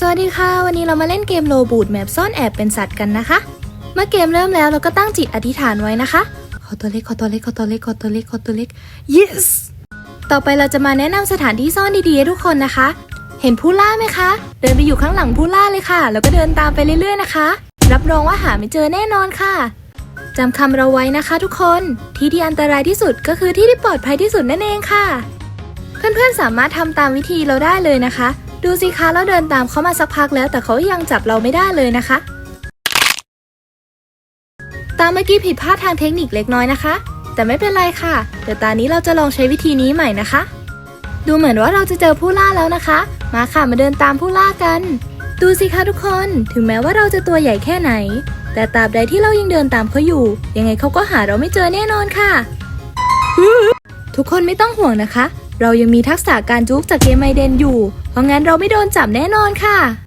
สวัสดีค่ะ วันนี้เรามาเล่นเกมโลบูดแมปซ่อนแอบเป็นสัตว์กันนะคะ เมื่อเกมเริ่มแล้วเราก็ตั้งจิตอธิษฐานไว้นะคะ ขอตัวเล็กขอตัวเล็กขอตัวเล็กขอตัวเล็กขอตัวเล็ก yes ต่อไปเราจะมาแนะนำสถานที่ซ่อนดีๆให้ทุกคนนะคะ เห็นผู้ล่าไหมคะ เดินไปอยู่ข้างหลังผู้ล่าเลยค่ะ แล้วก็เดินตามไปเรื่อยๆนะคะ รับรองว่าหาไม่เจอแน่นอนค่ะจำคำเราไว้นะคะ ทุกคนที่ที่อันตรายที่สุดก็คือที่ที่ปลอดภัยที่สุดนั่นเองค่ะ เพื่อนๆสามารถทำตามวิธีเราได้เลยนะคะ ดูสิคะเราเดินตามเขามาสักพักแล้ว แต่เขายังจับเราไม่ได้เลยนะคะ ตามเมื่อกี้ผิดพลาดทางเทคนิคเล็กน้อยนะคะ แต่ไม่เป็นไรค่ะ เดี๋ยวตอนนี้เราจะลองใช้วิธีนี้ใหม่นะคะ ดูเหมือนว่าเราจะเจอผู้ล่าแล้วนะคะ มาค่ะมาเดินตามผู้ล่ากัน ดูสิคะทุกคน ถึงแม้ว่าเราจะตัวใหญ่แค่ไหน แต่ตราบใดที่เรายังเดินตามเขาอยู่ ยังไงเขาก็หาเราไม่เจอแน่นอนค่ะ ทุกคนไม่ต้องห่วงนะคะ เรายังมีทักษะการจุกจากเกมไมเดนอยู่ เพราะงั้นเราไม่โดนจับแน่นอนค่ะ